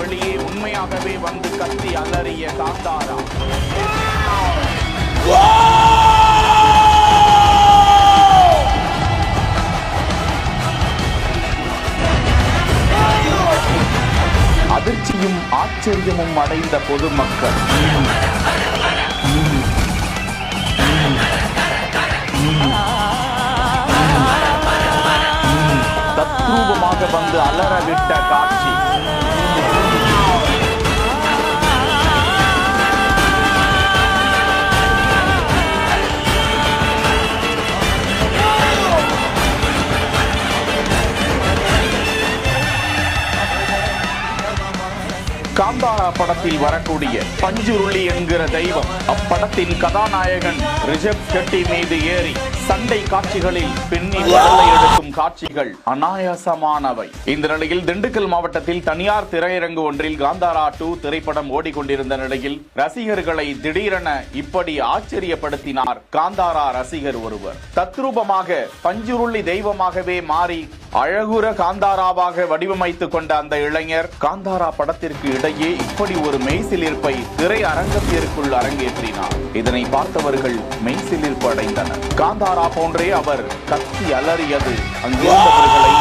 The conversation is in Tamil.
உண்மையாகவே வந்து கத்தி அலறிய காந்தாரா. அதிர்ச்சியும் ஆச்சரியமும் அடைந்த பொதுமக்கள். தத்ரூபமாக வந்து அலறவிட்ட காட்சி. காந்தாரா படத்தில் வரக்கூடிய பஞ்சுருளி என்கிற தெய்வம் அப்படத்தின் கதாநாயகன் ரிஷப் செட்டி மீது ஏறி சண்டை காட்சிகளில் பெண்ணி உடலை எடுக்கும் காட்சிகள் அனாயாசமானவை. இந்த நிலையில் திண்டுக்கல் மாவட்டத்தில் தனியார் திரையரங்கு ஒன்றில் காந்தாரா டூ திரைப்படம் ஓடிக்கொண்டிருந்த நிலையில் ரசிகர்களை திடீரென இப்படி ஆச்சரியப்படுத்தினார் காந்தாரா ரசிகர் ஒருவர். தத்ரூபமாக பஞ்சுருளி தெய்வமாகவே மாறி அழகுற காந்தாராவாக வடிவமைத்துக் கொண்ட அந்த இளைஞர் காந்தாரா படத்திற்கு இடையே இப்படி ஒரு மெய்சிலிருப்பை திரை அரங்கத்திற்குள் அரங்கேற்றினார். இதனை பார்த்தவர்கள் மெய்சிலிர்ப்பு அடைந்தனர். காந்தாரா போன்றே அவர் கத்தி அலறியது அங்கிருந்தவர்களை